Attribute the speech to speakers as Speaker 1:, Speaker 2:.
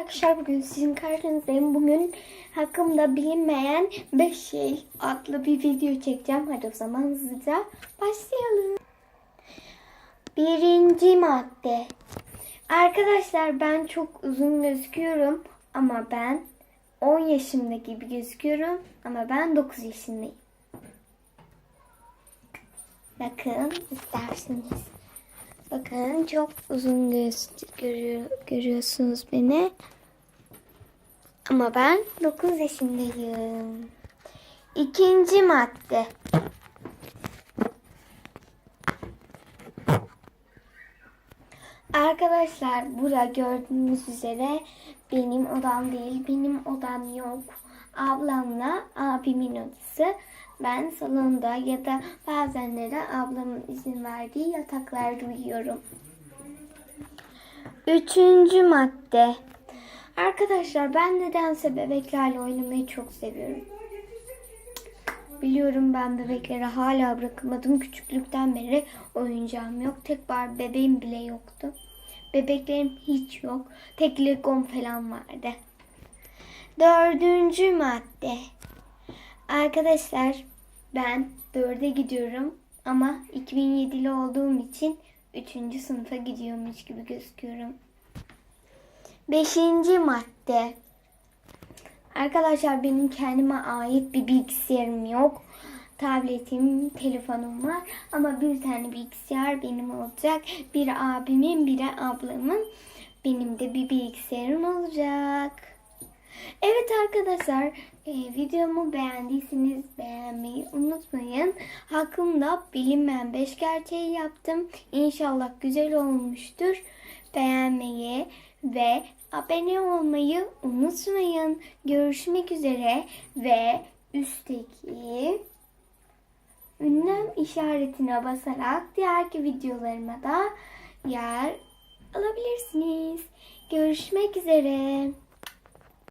Speaker 1: arkadaşlar bugün sizin karşınızdayım. Bugün hakkımda bilinmeyen 5 şey adlı bir video çekeceğim. Hadi o zaman hızlıca başlayalım. Birinci madde. Arkadaşlar ben çok uzun gözüküyorum ama ben 10 yaşımda gibi gözüküyorum ama ben 9 yaşındayım. Bakın isterseniz. Bakın çok uzun görüyor, görüyorsunuz beni. Ama ben 9 yaşındayım. İkinci madde. Arkadaşlar burada gördüğünüz üzere benim odam değil. Benim odam yok. Ablamla abimin odası. Ben salonda ya da bazenleri ablamın izin verdiği yataklarda uyuyorum. Üçüncü madde. Arkadaşlar ben nedense bebeklerle oynamayı çok seviyorum. Biliyorum ben bebeklere hala bırakamadım. Küçüklükten beri oyuncağım yok. Tek bar bebeğim bile yoktu. Bebeklerim hiç yok. Tek legom falan vardı. Dördüncü madde. Arkadaşlar ben dörde gidiyorum ama 2007'li olduğum için 3. sınıfa gidiyormuş gibi gözüküyorum. Beşinci madde. Arkadaşlar benim kendime ait bir bilgisayarım yok. Tabletim, telefonum var ama bir tane bilgisayar benim olacak. Bir abimin, bir ablamın. Benim de bir bilgisayarım olacak. Evet arkadaşlar e, videomu beğendiyseniz beğenmeyi unutmayın. Hakkımda bilinmeyen 5 gerçeği yaptım. İnşallah güzel olmuştur. Beğenmeyi ve abone olmayı unutmayın. Görüşmek üzere ve üstteki ünlem işaretine basarak diğerki videolarıma da yer alabilirsiniz. Görüşmek üzere.